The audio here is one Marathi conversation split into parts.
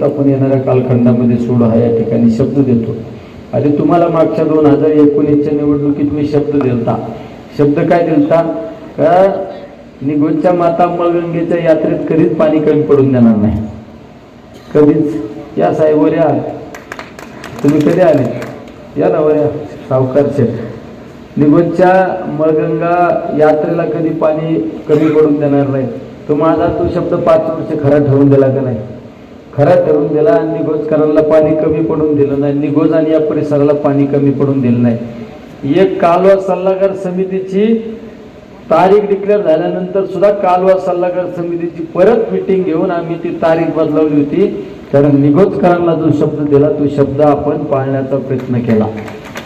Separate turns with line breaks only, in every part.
आपण येणाऱ्या कालखंडामध्ये सोडू हा या ठिकाणी शब्द देतो. आणि तुम्हाला मागच्या दोन हजार एकोणीसच्या निवडणुकीत मी शब्द दिलता. शब्द काय दिलता? का निगोजच्या माता मळगंगेच्या यात्रेत कधीच पाणी कमी पडून देणार नाही. कधीच. या साहेब या तुम्ही कधी आले? या ना वर सावकार शेठ. निगोजच्या मळगंगा यात्रेला कधी पाणी कमी पडून देणार नाही. तो माझा तो शब्द पाच वर्ष खरा ठरवून दिला का नाही? खरा करून दिला आणि निगोजकरांना पाणी कमी पडून दिलं नाही. निगोज आणि या परिसराला पाणी कमी पडून दिलं नाही. एक कालवा सल्लागार समितीची तारीख डिक्लेअर झाल्यानंतर सुद्धा कालवा सल्लागार समितीची परत मिटिंग घेऊन आम्ही ती तारीख बदलवली होती. कारण निगोजकरांना जो शब्द दिला तो शब्द आपण पाळण्याचा प्रयत्न केला.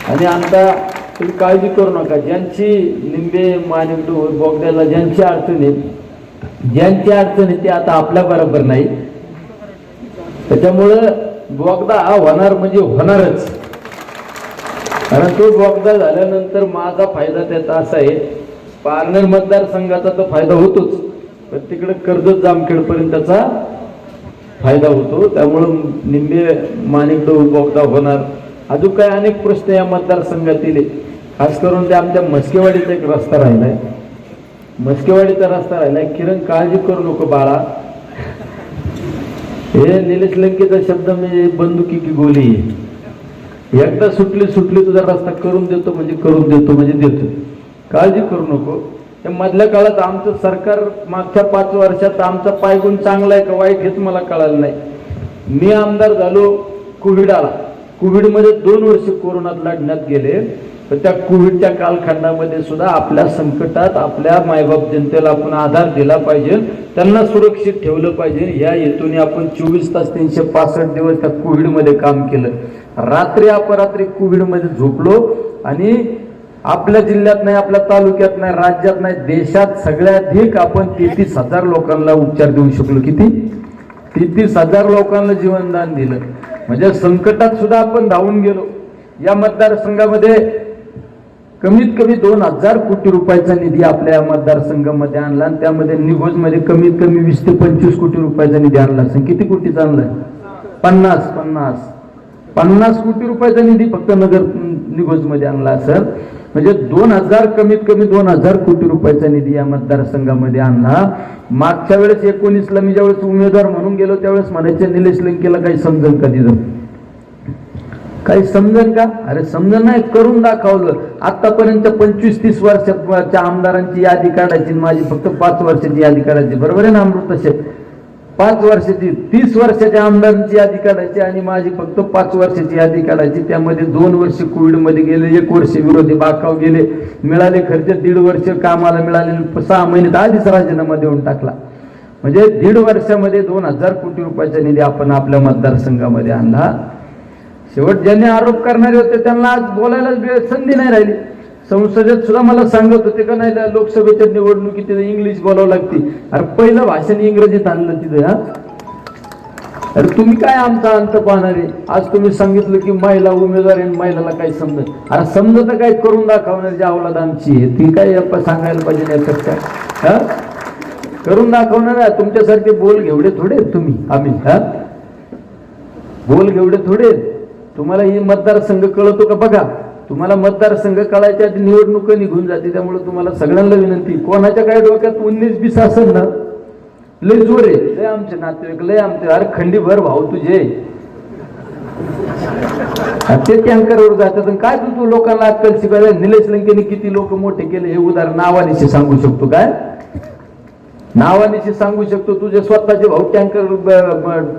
आणि आता तुम्ही काळजी करू नका. ज्यांची निंबे मानिकडू बोगद्याला ज्यांची अडचण आहे ज्यांची अडचण आहे ती आता आपल्या बरोबर नाही. त्याच्यामुळं बोगदा हा होणार म्हणजे होणारच. कारण तो बोगदा झाल्यानंतर माझा फायदा त्याचा असा आहे पारनेर मतदारसंघाचा तर फायदा होतोच. पण तिकडे कर्जत जामखेडपर्यंत त्याचा फायदा होतो. त्यामुळं निंबे माणिकडो बोगदा होणार. अजून काय अनेक प्रश्न या मतदारसंघातील खास करून ते आमच्या मस्केवाडीचा एक रस्ता राहिलाय. मस्केवाडीचा रस्ता राहिलाय. किरण काळजी करू नको बाळा. हे निलेश लंकेचा शब्द म्हणजे बंदुकी की गोली एकदा सुटली सुटली तुझा रस्ता करून देतो म्हणजे करून देतो म्हणजे देतो. काळजी करू नको. या मधल्या काळात आमचं सरकार मागच्या पाच वर्षात आमचा पायगुण चांगला आहे का वाईट हेच मला कळालं नाही. मी आमदार झालो कोविड आला कोविडमध्ये दोन वर्ष कोरोनात लढण्यात गेले. तर त्या कोविडच्या कालखंडामध्ये सुद्धा आपल्या संकटात आपल्या मायबाप जनतेला आपण आधार दिला पाहिजे. त्यांना सुरक्षित ठेवलं पाहिजे. या हेतूने आपण चोवीस तास तीनशे पासष्ट दिवस त्या कोविडमध्ये काम केलं. रात्री अपरात्री कोविडमध्ये झोपलो आणि आपल्या जिल्ह्यात नाही आपल्या तालुक्यात नाही राज्यात नाही देशात सगळ्याधिक आपण तेहतीस हजार लोकांना उपचार देऊ शकलो. किती? तेहतीस हजार लोकांना जीवनदान दिलं. म्हणजे संकटात सुद्धा आपण धावून गेलो. या मतदारसंघामध्ये कमीत कमी दोन हजार कोटी रुपयाचा निधी आपल्या या मतदारसंघामध्ये आणला आणि त्यामध्ये निघोजमध्ये कमीत कमी वीस ते पंचवीस कोटी रुपयाचा निधी आणला. असेल किती कोटीचा आणलाय पन्नास पन्नास. पन्नास कोटी रुपयाचा निधी फक्त नगर निघोजमध्ये आणला असेल म्हणजे दोन हजार कमीत कमी दोन हजार कोटी रुपयाचा निधी या मतदारसंघामध्ये आणला. मागच्या वेळेस एकोणीसला मी ज्यावेळेस उमेदवार म्हणून गेलो त्यावेळेस म्हणायचे निलेश लंकेला काही समजेल कधी जाऊ काही समजन का? अरे समजन नाही करून दाखवलं. आतापर्यंत पंचवीस तीस वर्षाच्या आमदारांची यादी काढायची आणि माझी फक्त पाच वर्षाची यादी काढायची. बरोबर आहे ना अमृत पाच वर्षाची तीस वर्षाच्या आमदारांची यादी काढायची आणि माझी फक्त पाच वर्षाची यादी काढायची. त्यामध्ये दोन वर्ष कोविडमध्ये गेले एक वर्ष विरोधी बाकाव गेले. मिळाले खर्च दीड वर्ष कामाला मिळाले. सहा महिन्यात आधीच राजीनामा देऊन टाकला. म्हणजे दीड वर्षामध्ये दोन हजार कोटी रुपयाचा निधी आपण आपल्या मतदारसंघामध्ये आणला. शेवट ज्यांनी आरोप करणारे होते त्यांना आज बोलायला संधी नाही राहिली. संसदेत सुद्धा मला सांगत होते का नाही लोकसभेच्या निवडणुकीत तिथे इंग्लिश बोलावं लागते. अरे पहिलं भाषण इंग्रजीत आणलं तिथे हा? अरे तुम्ही काय आमचा अंत पाहणारे? आज तुम्ही सांगितलं की महिला उमेदवार आणि महिलाला काही समजत अरे समजत काय करून दाखवणार जी अवलाद आमची आहे. ती काय सांगायला पाहिजे नाही काय? हा? करून दाखवणार तुमच्यासारखे बोल घेवडे थोडे तुम्ही आम्ही हा? बोल घेवडे थोडे आहेत. तुम्हाला ही मतदारसंघ कळतो का बघा? तुम्हाला मतदारसंघ कळायच्या आधी निवडणूक निघून जाते त्यामुळे तुम्हाला सगळ्यांना विनंती. कोणाच्या काय डोक्यात उन्नीस बीस असेल ना? लय जोर आहे. लय आमचे नातेवाईक लय आमचे. अरे खंडीभर भाऊ तुझे. ते टँकरवर जातात काय तू तू लोकांना आजकाल शिकायला निलेश लंकेने किती लोक मोठे केले? हे उदाहरण नावानिशी सांगू शकतो काय? नावानिशी सांगू शकतो तुझे स्वतःचे भाऊ टँकर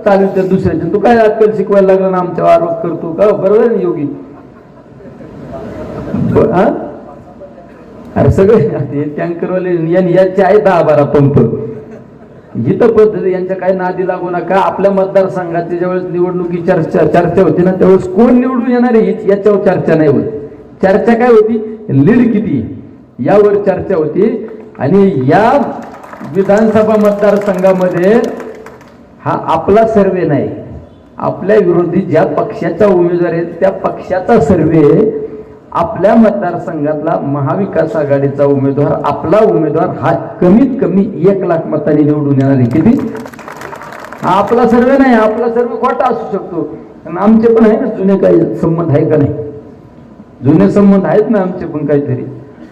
चालवतात दुसऱ्याचे. तू काय अक्कल शिकवायला लागला ना आमच्यावर आरोप करतो? का? बरोबर आहे ना योगी? हो, अरे सगळे टँकरवाले यांनी याचे आहे दहा बारा पंप. हित पद्धती यांच्या काही नादी लागू नका. आपल्या मतदारसंघाची ज्यावेळेस निवडणुकी चर्चा चर्चा होती ना त्यावेळेस कोण निवडून येणार आहे याच्यावर चर्चा नाही होत. चर्चा काय होती? लीड किती? यावर चर्चा होती. आणि या विधानसभा मतदारसंघामध्ये हा आपला सर्वे नाही. आपल्या विरोधी ज्या पक्षाचा उमेदवार आहे त्या पक्षाचा सर्वे आपल्या मतदारसंघातला महाविकास आघाडीचा उमेदवार आपला उमेदवार हा कमीत कमी एक लाख मतांनी निवडून येणार आहे. किती? हा आपला सर्वे नाही आपला सर्वे खोटा असू शकतो. कारण आमचे पण आहे ना जुने काही संबंध आहे का नाही? जुने संबंध आहेत ना आमचे पण काहीतरी.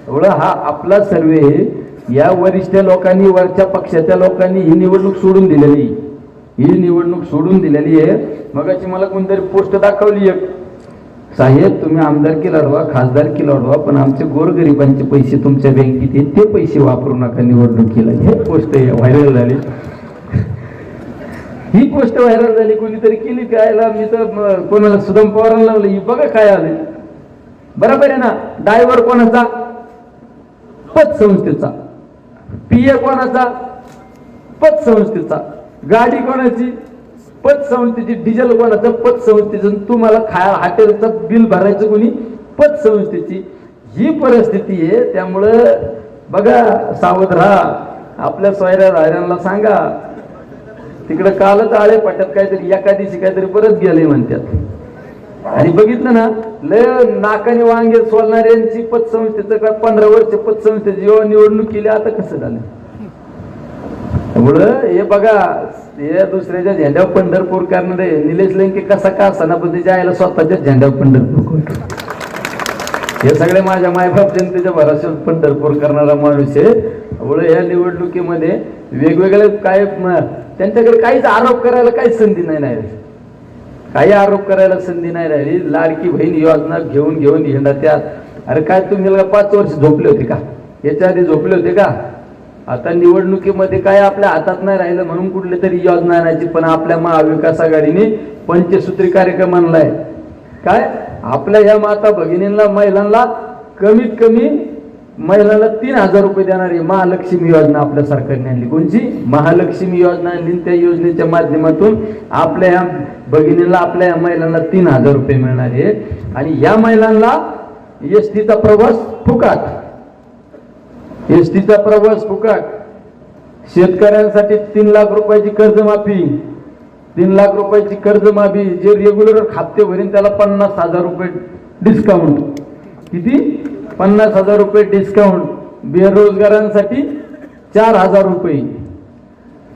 एवढं हा आपला सर्वे या वरिष्ठ लोकांनी वरच्या पक्षाच्या लोकांनी ही निवडणूक सोडून दिलेली. ही निवडणूक सोडून दिलेली आहे. मगाची मला कोणतरी पोस्ट दाखवली एक. साहेब तुम्ही आमदारकी लढवा खासदारकी लढवा पण आमचे गोरगरिबांचे पैसे तुमच्या बँकेत आहेत. ते पैसे वापरू नका निवडणुकीला हे पोस्ट व्हायरल झाली. ही पोस्ट व्हायरल झाली. कोणीतरी केली कायला मी तर कोणाला सुदम पवारांना लावलं. ही बघा काय आले बरोबर आहे ना? डायव्हर कोणाचा? पतसंस्थेचा. पीए कोणाचा? पतसंस्थेचा. गाडी कोणाची? पतसंस्थेची. डिझेल कोणाचं? पतसंस्थेचं. तुम्हाला खाया हॉटेलचं बिल भरायचं कोणी? पतसंस्थेची. ही परिस्थिती आहे. त्यामुळं बघा सावध राहा आपल्या सोयऱ्या रायऱ्यांना सांगा. तिकडं कालच आळे पाट्यात काहीतरी. एका दिवशी काहीतरी परत गेले म्हणतात. आणि बघितलं ना लय नाकाने वांगे सोलणाऱ्यांची पतसंस्थेचं का पंधरा वर्ष पतसंस्थेची जेव्हा निवडणूक केली आता कसं झालं? त्यामुळं हे बघा हे दुसऱ्याच्या झेंड्यावर पंढरपूर करणारे निलेश लंके कसा का सणापतीच्या आईला स्वतःच्या झेंड्यावर पंढरपूर करतो. हे सगळे माझ्या मायबाप जनतेच्या भराशात पंढरपूर करणारा माणूस आहे. त्यामुळे या निवडणुकीमध्ये वेगवेगळे काय त्यांच्याकडे काहीच आरोप करायला काहीच संधी नाही नाही. काही आरोप करायला संधी नाही राहिली. लाडकी बहीण योजना घेऊन घेऊन घेणार त्या. अरे काय तुम्ही पाच वर्ष झोपले होते का? याच्या आधी झोपले होते का? आता निवडणुकीमध्ये काय आपल्या हातात नाही राहिलं म्हणून कुठली तरी योजना आणायची. पण आपल्या महाविकास आघाडीने पंचसूत्री कार्यक्रम आणलाय. काय? आपल्या ह्या माता भगिनींना महिलांना कमीत कमी महिलाला तीन हजार रुपये देणारी महालक्ष्मी योजना आपल्या सरकारने आणली कोणची? महालक्ष्मी योजना आणली त्या योजनेच्या माध्यमातून आपल्या या भगिनीला आपल्या या महिलांना तीन हजार रुपये मिळणार आहे. आणि या महिलांना एस टीचा प्रवास फुकाट. एस टीचा प्रवास फुकाट. शेतकऱ्यांसाठी तीन लाख रुपयाची कर्जमाफी तीन लाख रुपयाची कर्जमाफी जे रेग्युलर हप्ते भरीन त्याला पन्नास हजार रुपये डिस्काउंट किती? पन्नास हजार रुपये डिस्काउंट बेरोजगारांसाठी चार हजार रुपये.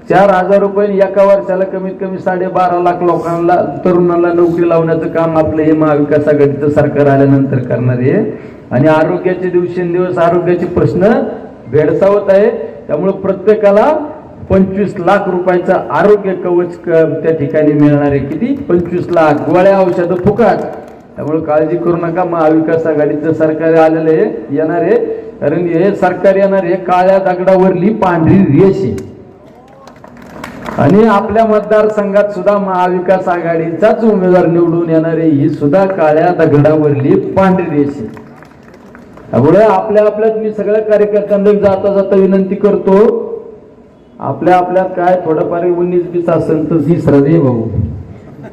चार हजार रुपये एका वर्षाला कमीत कमी साडेबारा लाख लोकांना तरुणांना नोकरी लावण्याचं काम आपलं हे महाविकास आघाडीचं सरकार आल्यानंतर करणार आहे. आणि आरोग्याचे दिवसेंदिवस आरोग्याचे प्रश्न भेडसावत आहे. त्यामुळे प्रत्येकाला पंचवीस लाख रुपयाचा आरोग्य कवच त्या ठिकाणी मिळणार आहे. किती? पंचवीस लाख. गोळ्या औषधं फुकाट. त्यामुळे काळजी करू नका. महाविकास आघाडीचं सरकार आलेलं आहे येणार आहे. कारण हे सरकार येणार आहे काळ्या दगडावरली पांढरी रेष आणि आपल्या मतदारसंघात सुद्धा महाविकास आघाडीचाच उमेदवार निवडून येणारे ही सुद्धा काळ्या दगडावरली पांढरी रेष त्यामुळे आपल्या आपल्यात मी सगळ्या कार्यकर्त्यांना जाता जाता विनंती करतो. आपल्या आपल्यात काय थोडंफार उन्नीस बीस असेल तर ही श्रद्धे भाऊ.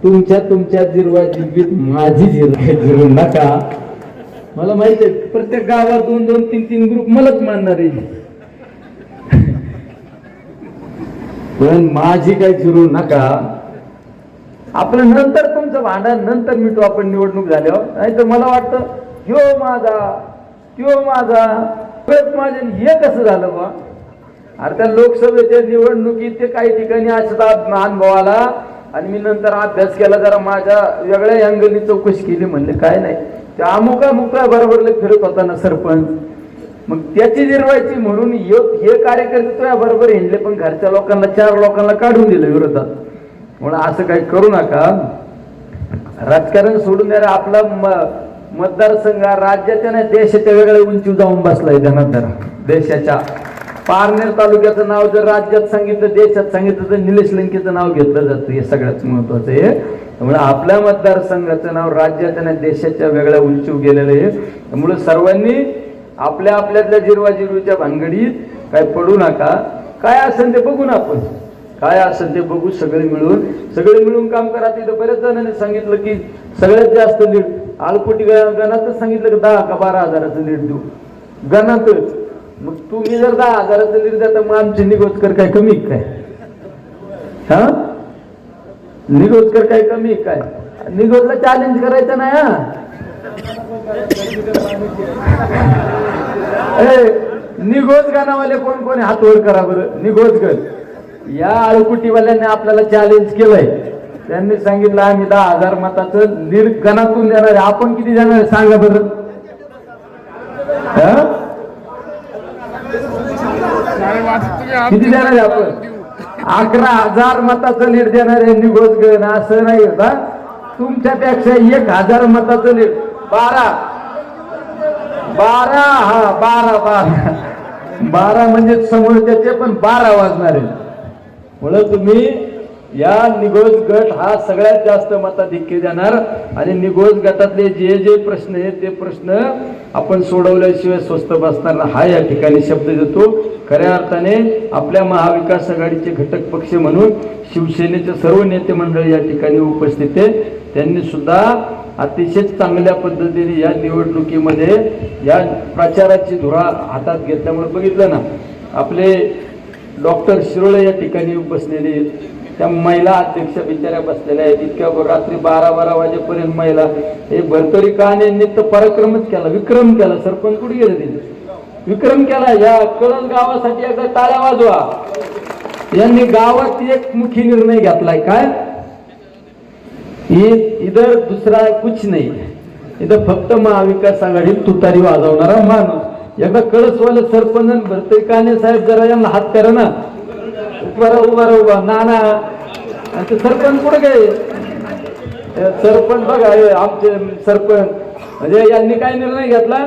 तुमच्या तुमच्या जिरवा जिरवीत माझी जिरवा जिरू नका. मला माहिती आहे प्रत्येक गावात दोन दोन तीन तीन ग्रुप मलाच मानणार आहे. पण माझी काय जिरू नका. आपलं नंतर तुमचं भांडण नंतर मिटू आपण निवडणूक झाल्यावर. नाही तर मला वाटतं ह्यो माझा त्यो माझा. परत माझे हे कसं झालं बा? अरे त्या लोकसभेच्या निवडणुकीत ते काही ठिकाणी असं अनुभव आला आणि मी नंतर अभ्यास केला जरा माझ्या वेगळ्या अँगलनी चौकशी केली म्हणले काय नाही. ते अमुक अमुका बरोबर फिरत होता ना सरपंच. मग त्याची जिरवायची म्हणून हे कार्यकर्ते तुझ्या बरोबर हिंडले पण घरच्या लोकांना चार लोकांना काढून दिलं विरोधात. म्हणून असं काही करू नका. राजकारण सोडून द्या आपला म- मतदारसंघ राज्याच्या नाही देशाच्या वेगळ्या उंची जाऊन बसलाय ध्यानात धरा देशाच्या पारनेर तालुक्याचं नाव जर राज्यात सांगितलं देशात सांगितलं तर निलेश लंकेचं नाव घेतलं जातं. हे सगळ्यात महत्वाचं आहे. त्यामुळे आपल्या मतदारसंघाचं नाव राज्याच्या आणि देशाच्या वेगळ्या उंचीव गेलेलं आहे. त्यामुळे सर्वांनी आपल्या आपल्यातल्या जिरवाजिरवीच्या भानगडीत काय पडू नका. काय असेल ते बघू ना आपण. काय असेल ते बघू सगळे मिळून. सगळे मिळून काम करा. तिथं बऱ्याच जणांनी सांगितलं की सगळ्यात जास्त लीड. आलपोटी गणातच सांगितलं की दहा का बारा हजाराचं लीड देऊ. गणातच. मग तुम्ही जर दहा हजाराचं दिली तर मग आमचे निगोजकर काय कमी आहे काय? हा? निगोजकर काय कमी आहे काय? निगोजला चॅलेंज करायचं नाही हा. ए, निगोज गाणावाले कोण कोण हात वर करा बरं. निगोजकर या आळकुटीवाल्यांनी आपल्याला चॅलेंज केलंय. त्यांनी सांगितलं आम्ही दहा हजार मताचं निर्गणातून देणार आहे. आपण किती देणार सांगा बरं. किती देणार आहे आपण? अकरा हजार मताचं लीड देणार आहे निघोजगण असं नाही होता तुमच्यापेक्षा एक हजार मताचं लीड. बारा. बारा हा बारा बारा. बारा म्हणजे समोर त्याचे पण बारा वाजणार आहे म्हणून तुम्ही या निगोज गट हा सगळ्यात जास्त मताधिक्य देणार आणि निगोज गटातले जे जे प्रश्न आहेत ते प्रश्न आपण सोडवल्याशिवाय स्वस्त बसणार हा या ठिकाणी शब्द देतो. खऱ्या अर्थाने आपल्या महाविकास आघाडीचे घटक पक्ष म्हणून शिवसेनेचे सर्व नेते मंडळ या ठिकाणी उपस्थित आहेत. त्यांनी सुद्धा अतिशय चांगल्या पद्धतीने या निवडणुकीमध्ये या प्रचाराची धुरा हातात घेतल्यामुळे बघितलं ना. आपले डॉक्टर शिरोळे या ठिकाणी बसलेले आहेत. त्या महिला अध्यक्ष बिचाऱ्या बसलेल्या आहेत. इतक्या रात्री बारा बारा वाजेपर्यंत महिला. हे भरतरी कान यांनी तर पराक्रमच केला विक्रम केला. सरपंच कुठे गेले तिथे? विक्रम केला. या कळण गावासाठी एकदा ताळ्या वाजवा. यांनी गावात एक मुखी निर्णय घेतलाय. काय? इधर दुसरा कुछ नाही. इथं फक्त महाविकास आघाडी तुतारी वाजवणारा माणूस. एकदा कळसवाले सरपंच भरते काने साहेब जरा यांना हात करा ना. बरं राहा, उभा उभा ना ना. ते सरपंच कुठं काय? सरपंच बघा आमचे सरपंच. म्हणजे यांनी काय निर्णय घेतला?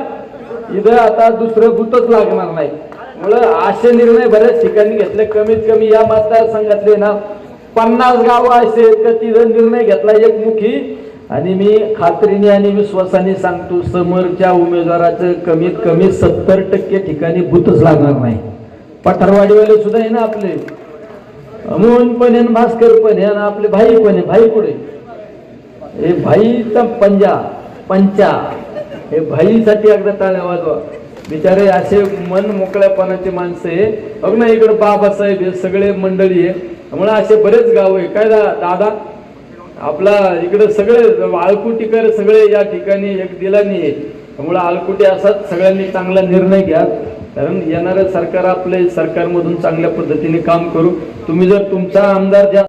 इथं आता दुसरं गुतच लागणार नाही. मुळे असे निर्णय बऱ्याच ठिकाणी घेतले. कमीत कमी या मतदारसंघातले ना पन्नास गावं असे तर तिथं निर्णय घेतला एकमुखी. आणि मी खात्रीने आणि विश्वासाने सांगतो समोरच्या उमेदवाराचं कमीत कमी सत्तर टक्के ठिकाणी भूतच लागणार नाही. पठारवाडीवाले सुद्धा आहे ना आपले. मोहन पण आहे भास्कर पण आहे आणि आपले भाई पण आहे. भाई कुठे? हे भाईचा पंजा पंचा. हे भाईसाठी एकदा टाळ्या वाजवा. बिचारे असे मन मोकळ्यापणाचे माणसं आहे. बघ ना इकडे बाबासाहेब हे सगळे मंडळी आहे. त्यामुळे असे बरेच गाव आहे. काय दादा? आपला इकडे सगळे आळकुटीकर सगळे या ठिकाणी एक दिलानी आहे. त्यामुळे आळकुटी असाच सगळ्यांनी चांगला निर्णय घ्या. कारण येणारं सरकार आपले सरकारमधून चांगल्या पद्धतीने काम करू. तुम्ही जर तुमचा आमदार ज्या